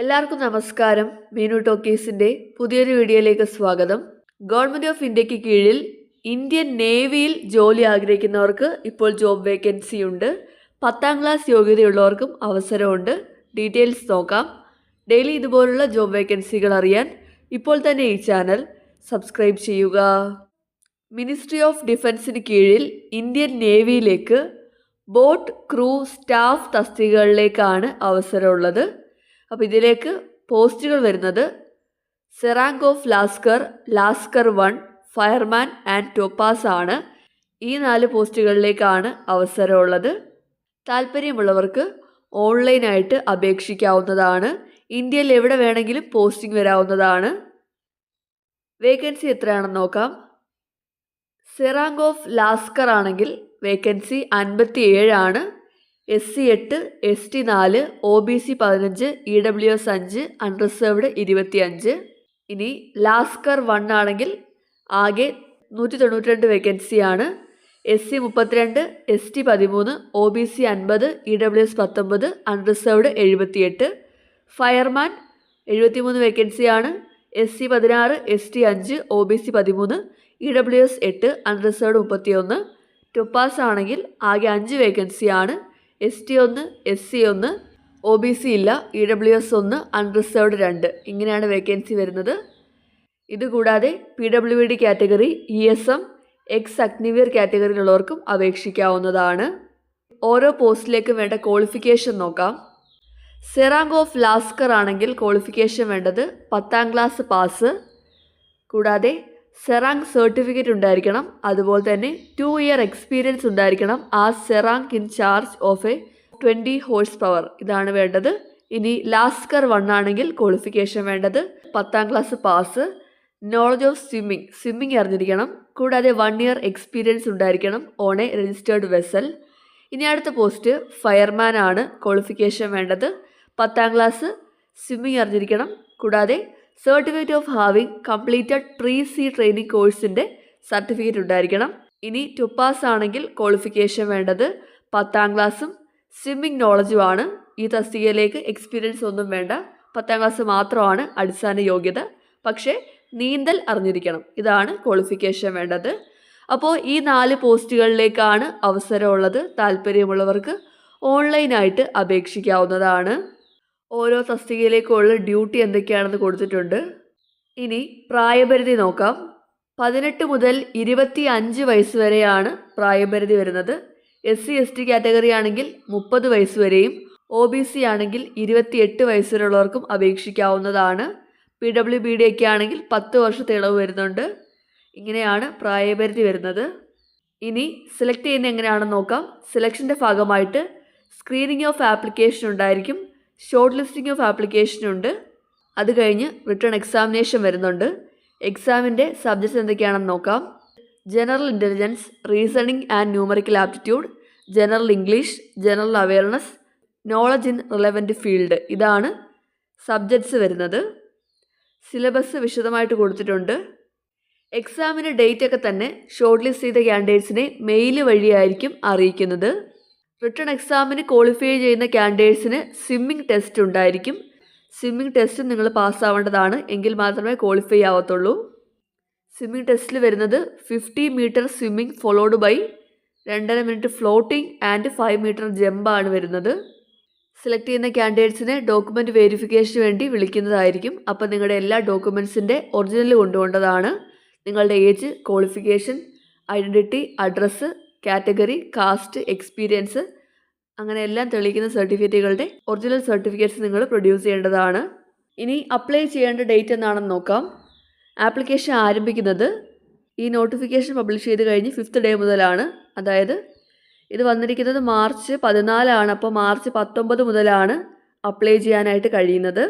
എല്ലാവർക്കും നമസ്കാരം. മീനു ടോക്കീസിന്റെ പുതിയൊരു വീഡിയോയിലേക്ക് സ്വാഗതം. ഗവൺമെന്റ് ഓഫ് ഇന്ത്യയ്ക്ക് കീഴിൽ ഇന്ത്യൻ നേവിയിൽ ജോലി ആഗ്രഹിക്കുന്നവർക്ക് ഇപ്പോൾ ജോബ് വേക്കൻസി ഉണ്ട്. പത്താം ക്ലാസ് യോഗ്യതയുള്ളവർക്കും അവസരമുണ്ട്. ഡീറ്റെയിൽസ് നോക്കാം. ഡെയിലി ഇതുപോലുള്ള ജോബ് വേക്കൻസികൾ അറിയാൻ ഇപ്പോൾ തന്നെ ഈ ചാനൽ സബ്സ്ക്രൈബ് ചെയ്യുക. മിനിസ്ട്രി ഓഫ് ഡിഫൻസിന് കീഴിൽ ഇന്ത്യൻ നേവിയിലേക്ക് ബോട്ട് ക്രൂ സ്റ്റാഫ് തസ്തികകളിലേക്കാണ് അവസരമുള്ളത്. അപ്പോൾ ഇതിലേക്ക് പോസ്റ്റുകൾ വരുന്നത് serang of lascar lascar one fireman and topass ആണ്. ഈ നാല് പോസ്റ്റുകളിലേക്കാണ് അവസരമുള്ളത്. താല്പര്യമുള്ളവർക്ക് ഓൺലൈനായിട്ട് അപേക്ഷിക്കാവുന്നതാണ്. ഇന്ത്യയിൽ എവിടെ വേണമെങ്കിലും പോസ്റ്റിംഗ് വരാവുന്നതാണ്. വേക്കൻസി എത്രയാണെന്ന് നോക്കാം. സെറാങ്ക് ഓഫ് ലാസ്കർ ആണെങ്കിൽ വേക്കൻസി അൻപത്തി ഏഴാണ് എസ് സി എട്ട് എസ് ടി നാല് ഒ ബി സി പതിനഞ്ച് ഇ ഡബ്ല്യു എസ് അഞ്ച് അൺറിസർവ്ഡ് ഇരുപത്തി അഞ്ച് ഇനി ലാസ്കർ വൺ ആണെങ്കിൽ ആകെ നൂറ്റി തൊണ്ണൂറ്റി രണ്ട് വേക്കൻസിയാണ്. എസ് സി മുപ്പത്തിരണ്ട് എസ് ടി പതിമൂന്ന് ഒ ബി സി അൻപത് ഇ ഡബ്ല്യു എസ് പത്തൊമ്പത് അൺറിസർവ്ഡ് എഴുപത്തിയെട്ട്. ഫയർമാൻ എഴുപത്തിമൂന്ന് വേക്കൻസിയാണ്. എസ് സി പതിനാറ് എസ് ടി അഞ്ച് ഒ ബി സി പതിമൂന്ന് ഇ ഡബ്ല്യു എസ് എട്ട് അൺറിസർവ്ഡ് മുപ്പത്തിയൊന്ന്. ടൊപ്പാസ് ആണെങ്കിൽ ആകെ അഞ്ച് വേക്കൻസിയാണ്. എസ് ടി ഒന്ന് എസ് സി ഒന്ന് ഒ ബി സി ഇല്ല ഇ ഡബ്ല്യു എസ് ഒന്ന് അൺറിസർവ്ഡ് രണ്ട്. ഇങ്ങനെയാണ് വേക്കൻസി വരുന്നത്. ഇതുകൂടാതെ P W D category E S M ex Agniveer കാറ്റഗറിയിലുള്ളവർക്കും അപേക്ഷിക്കാവുന്നതാണ്. ഓരോ പോസ്റ്റിലേക്കും വേണ്ട ക്വാളിഫിക്കേഷൻ നോക്കാം. സെറാങ്ക് ഓഫ് ലാസ്കർ ആണെങ്കിൽ ക്വാളിഫിക്കേഷൻ വേണ്ടത് പത്താം ക്ലാസ് പാസ് കൂടാതെ സെറാങ് സർട്ടിഫിക്കറ്റ് ഉണ്ടായിരിക്കണം. അതുപോലെ തന്നെ ടു ഇയർ എക്സ്പീരിയൻസ് ഉണ്ടായിരിക്കണം. ആ serang in charge of a twenty horse power ഇതാണ് വേണ്ടത്. ഇനി ലാസ്കർ വൺ ആണെങ്കിൽ ക്വാളിഫിക്കേഷൻ വേണ്ടത്. പത്താം class pass knowledge of swimming swimming അറിഞ്ഞിരിക്കണം. കൂടാതെ വൺ ഇയർ എക്സ്പീരിയൻസ് ഉണ്ടായിരിക്കണം. ഓൺ എ രജിസ്റ്റേർഡ് വെസൽ ഇനി അടുത്ത പോസ്റ്റ് ഫയർമാൻ ആണ് ക്വാളിഫിക്കേഷൻ വേണ്ടത്. പത്താം ക്ലാസ് സ്വിമ്മിംഗ് അറിഞ്ഞിരിക്കണം. കൂടാതെ certificate of having completed pre sea training കോഴ്സിന്റെ സർട്ടിഫിക്കറ്റ് ഉണ്ടായിരിക്കണം. ഇനി ടു പാസ് ആണെങ്കിൽ ക്വാളിഫിക്കേഷൻ വേണ്ടത് പത്താം ക്ലാസ്സും സ്വിമ്മിംഗ് നോളജുമാണ് ഈ തസ്തികയിലേക്ക് എക്സ്പീരിയൻസ് ഒന്നും വേണ്ട. പത്താം ക്ലാസ് മാത്രമാണ് അടിസ്ഥാന യോഗ്യത. പക്ഷേ നീന്തൽ അറിഞ്ഞിരിക്കണം. ഇതാണ് ക്വാളിഫിക്കേഷൻ വേണ്ടത്. അപ്പോൾ ഈ നാല് പോസ്റ്റുകളിലേക്കാണ് അവസരമുള്ളത്. താല്പര്യമുള്ളവർക്ക് ഓൺലൈനായിട്ട് അപേക്ഷിക്കാവുന്നതാണ്. ഓരോ തസ്തികയിലേക്കുള്ള ഡ്യൂട്ടി എന്തൊക്കെയാണെന്ന് കൊടുത്തിട്ടുണ്ട്. ഇനി പ്രായപരിധി നോക്കാം. പതിനെട്ട് മുതൽ ഇരുപത്തി അഞ്ച് വയസ്സ് വരെയാണ് പ്രായപരിധി വരുന്നത്. S C S T category ആണെങ്കിൽ മുപ്പത് വയസ്സ് വരെയും ഒ ബി സി ആണെങ്കിൽ ഇരുപത്തിയെട്ട് വയസ്സ് വരെയുള്ളവർക്കും അപേക്ഷിക്കാവുന്നതാണ്. പി ഡബ്ല്യു ബി ഡി ഒക്കെ ആണെങ്കിൽ പത്ത് വർഷത്തെ ഇളവ് വരുന്നുണ്ട്. ഇങ്ങനെയാണ് പ്രായപരിധി വരുന്നത്. ഇനി സെലക്ട് ചെയ്യുന്ന എങ്ങനെയാണെന്ന് നോക്കാം. സെലക്ഷന്റെ ഭാഗമായിട്ട് സ്ക്രീനിങ് ഓഫ് ആപ്ലിക്കേഷൻ ഉണ്ടായിരിക്കും. ഷോർട്ട് ലിസ്റ്റിംഗ് ഓഫ് ആപ്ലിക്കേഷൻ ഉണ്ട്. അത് കഴിഞ്ഞ് റിട്ടേൺ എക്സാമിനേഷൻ വരുന്നുണ്ട്. എക്സാമിന്റെ സബ്ജക്ട്സ് എന്തൊക്കെയാണെന്ന് നോക്കാം. General intelligence reasoning and numerical aptitude general English general awareness knowledge in relevant field ഇതാണ് സബ്ജക്ട്സ് വരുന്നത്. സിലബസ് വിശദമായിട്ട് കൊടുത്തിട്ടുണ്ട്. എക്സാമിന്റെ ഡേറ്റ് ഒക്കെ തന്നെ ഷോർട്ട് ലിസ്റ്റ് ചെയ്ത ക്യാൻഡിഡേറ്റ്സിനെ മെയിൽ വഴിയായിരിക്കും അറിയിക്കുന്നത്. റിട്ടേൺ എക്സാമിന് ക്വാളിഫൈ ചെയ്യുന്ന ക്യാൻഡിഡേറ്റ്സിന് സ്വിമ്മിംഗ് ടെസ്റ്റ് ഉണ്ടായിരിക്കും. സ്വിമ്മിംഗ് ടെസ്റ്റ് നിങ്ങൾ പാസ്സാവേണ്ടതാണ് എങ്കിൽ മാത്രമേ ക്വാളിഫൈ ആവത്തുള്ളൂ. സ്വിമ്മിംഗ് ടെസ്റ്റിൽ വരുന്നത് fifty metre swimming followed by രണ്ടര minute floating and five metre ജമ്പാണ് വരുന്നത്. സെലക്ട് ചെയ്യുന്ന ക്യാൻഡിഡേറ്റ്സിനെ ഡോക്യുമെന്റ് വെരിഫിക്കേഷന് വേണ്ടി വിളിക്കുന്നതായിരിക്കും. അപ്പോൾ നിങ്ങളുടെ എല്ലാ ഡോക്യുമെന്റ്സിന്റെ ഒറിജിനൽ കൊണ്ടുപോകേണ്ടതാണ്. നിങ്ങളുടെ age qualification identity address category caste experience അങ്ങനെ എല്ലാം തെളിയിക്കുന്ന സർട്ടിഫിക്കറ്റുകളുടെ ഒറിജിനൽ സർട്ടിഫിക്കറ്റ്സ് നിങ്ങൾ പ്രൊഡ്യൂസ് ചെയ്യേണ്ടതാണ്. ഇനി അപ്ലൈ ചെയ്യേണ്ട ഡേറ്റ് എന്നാണെന്ന് നോക്കാം. ആപ്ലിക്കേഷൻ ആരംഭിക്കുന്നത് ഈ നോട്ടിഫിക്കേഷൻ പബ്ലിഷ് ചെയ്ത് കഴിഞ്ഞ് ഫിഫ്ത്ത് ഡേ മുതലാണ്. അതായത് ഇത് വന്നിരിക്കുന്നത് മാർച്ച് പതിനാലാണ്. അപ്പോൾ മാർച്ച് പത്തൊമ്പത് മുതലാണ് അപ്ലൈ ചെയ്യാനായിട്ട് കഴിയുന്നത്.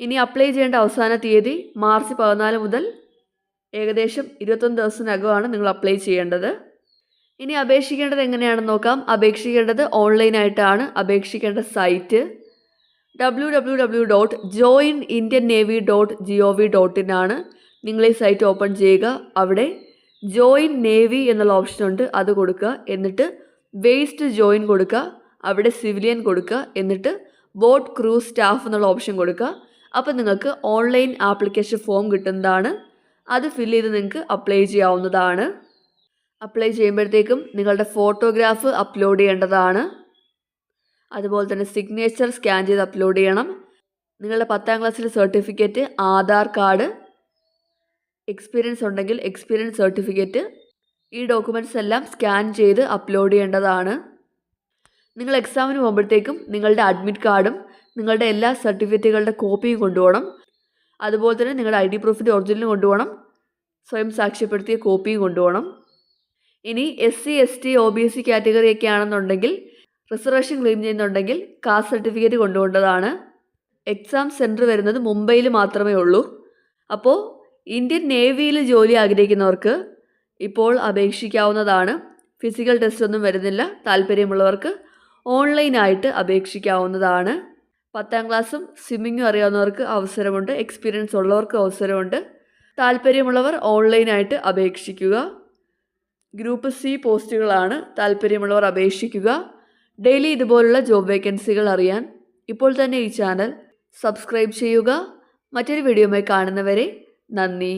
ഇനി അപ്ലൈ ചെയ്യേണ്ട അവസാന തീയതി മാർച്ച് പതിനാല് മുതൽ ഏകദേശം ഇരുപത്തൊന്ന് ദിവസത്തിനകമാണ് നിങ്ങൾ അപ്ലൈ ചെയ്യേണ്ടത്. ഇനി അപേക്ഷിക്കേണ്ടത് എങ്ങനെയാണെന്ന് നോക്കാം. അപേക്ഷിക്കേണ്ടത് ഓൺലൈനായിട്ടാണ്. അപേക്ഷിക്കേണ്ട site W W W dot join Indian navy dot G O V dot നിങ്ങൾ ഈ സൈറ്റ് ഓപ്പൺ ചെയ്യുക. അവിടെ ജോയിൻ നേവി എന്നുള്ള ഓപ്ഷൻ ഉണ്ട്. അത് കൊടുക്കുക. എന്നിട്ട് വേസ്റ്റ് ജോയിൻ കൊടുക്കുക. അവിടെ സിവിലിയൻ കൊടുക്കുക. എന്നിട്ട് ബോട്ട് ക്രൂ സ്റ്റാഫ് എന്നുള്ള ഓപ്ഷൻ കൊടുക്കുക. അപ്പോൾ നിങ്ങൾക്ക് ഓൺലൈൻ ആപ്ലിക്കേഷൻ ഫോം കിട്ടുന്നതാണ്. അത് ഫില്ല് ചെയ്ത് നിങ്ങൾക്ക് അപ്ലൈ ചെയ്യാവുന്നതാണ്. അപ്ലൈ ചെയ്യുമ്പോഴത്തേക്കും നിങ്ങളുടെ ഫോട്ടോഗ്രാഫ് അപ്ലോഡ് ചെയ്യേണ്ടതാണ്. അതുപോലെ തന്നെ സിഗ്നേച്ചർ സ്കാൻ ചെയ്ത് അപ്ലോഡ് ചെയ്യണം. നിങ്ങളുടെ പത്താം ക്ലാസ്സിലെ സർട്ടിഫിക്കറ്റ് ആധാർ കാർഡ് എക്സ്പീരിയൻസ് ഉണ്ടെങ്കിൽ എക്സ്പീരിയൻസ് സർട്ടിഫിക്കറ്റ് ഈ ഡോക്യുമെന്റ്സ് എല്ലാം സ്കാൻ ചെയ്ത് അപ്ലോഡ് ചെയ്യേണ്ടതാണ്. നിങ്ങൾ എക്സാമിന് പോകുമ്പോഴത്തേക്കും നിങ്ങളുടെ അഡ്മിറ്റ് കാർഡും നിങ്ങളുടെ എല്ലാ സർട്ടിഫിക്കറ്റുകളുടെ കോപ്പിയും കൊണ്ടുപോകണം. അതുപോലെ തന്നെ നിങ്ങളുടെ ഐ ഡി പ്രൂഫിന്റെ ഒറിജിനലും കൊണ്ടുപോകണം. സ്വയം സാക്ഷ്യപ്പെടുത്തിയ കോപ്പിയും കൊണ്ടുപോകണം. ഇനി S C S T O B C category ഒക്കെ ആണെന്നുണ്ടെങ്കിൽ റിസർവേഷൻ ക്ലെയിം ചെയ്യുന്നുണ്ടെങ്കിൽ കാസ്റ്റ് സർട്ടിഫിക്കറ്റ് കൊണ്ടുപോകേണ്ടതാണ് എക്സാം സെന്റർ വരുന്നത് മുംബൈയിൽ മാത്രമേ ഉള്ളൂ. അപ്പോൾ ഇന്ത്യൻ നേവിയിൽ ജോലി ആഗ്രഹിക്കുന്നവർക്ക് ഇപ്പോൾ അപേക്ഷിക്കാവുന്നതാണ്. ഫിസിക്കൽ ടെസ്റ്റ് ഒന്നും വരുന്നില്ല. താല്പര്യമുള്ളവർക്ക് ഓൺലൈനായിട്ട് അപേക്ഷിക്കാവുന്നതാണ്. പത്താം ക്ലാസ്സും സ്വിമ്മിങ്ങും അറിയാവുന്നവർക്ക് അവസരമുണ്ട്. എക്സ്പീരിയൻസ് ഉള്ളവർക്ക് അവസരമുണ്ട്. താല്പര്യമുള്ളവർ ഓൺലൈനായിട്ട് അപേക്ഷിക്കുക. ഗ്രൂപ്പ് സി പോസ്റ്റുകളാണ് താല്പര്യമുള്ളവർ അപേക്ഷിക്കുക. ഡെയിലി ഇതുപോലുള്ള ജോബ് വേക്കൻസികൾ അറിയാൻ ഇപ്പോൾ തന്നെ ഈ ചാനൽ സബ്സ്ക്രൈബ് ചെയ്യുക. മറ്റൊരു വീഡിയോയുമായി കാണുന്നവരെ നന്ദി.